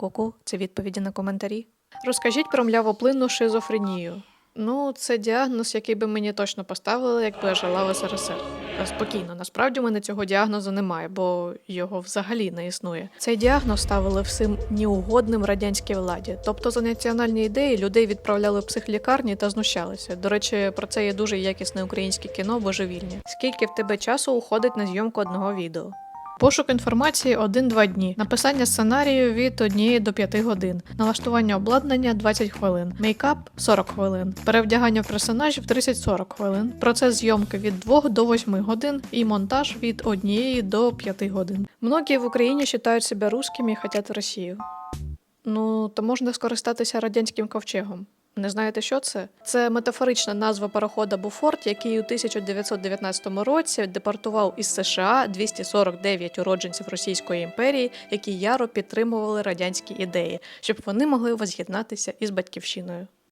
Ку-ку, це відповіді на коментарі. Розкажіть про млявоплинну шизофренію. Ну, це діагноз, який би мені точно поставили, якби я жила в СРСР. Спокійно, насправді в мене цього діагнозу немає, бо його взагалі не існує. Цей діагноз ставили всім неугодним радянській владі. Тобто за національні ідеї людей відправляли в психлікарні та знущалися. До речі, про це є дуже якісне українське кіно божевільні. Скільки в тебе часу уходить на зйомку одного відео? Пошук інформації 1-2 дні. Написання сценарію від 1 до 5 годин. Налаштування обладнання 20 хвилин. Мейкап 40 хвилин. Перевдягання персонажів 30-40 хвилин. Процес зйомки від 2 до 8 годин і монтаж від 1 до 5 годин. Многі в Україні вважають себе русскими і хочуть Росію. Ну, то можна скористатися радянським ковчегом. Не знаєте, що це? Це метафорична назва парохода Буфорт, який у 1919 році депортував із США 249 уродженців Російської імперії, які яро підтримували радянські ідеї, щоб вони могли воз'єднатися із батьківщиною.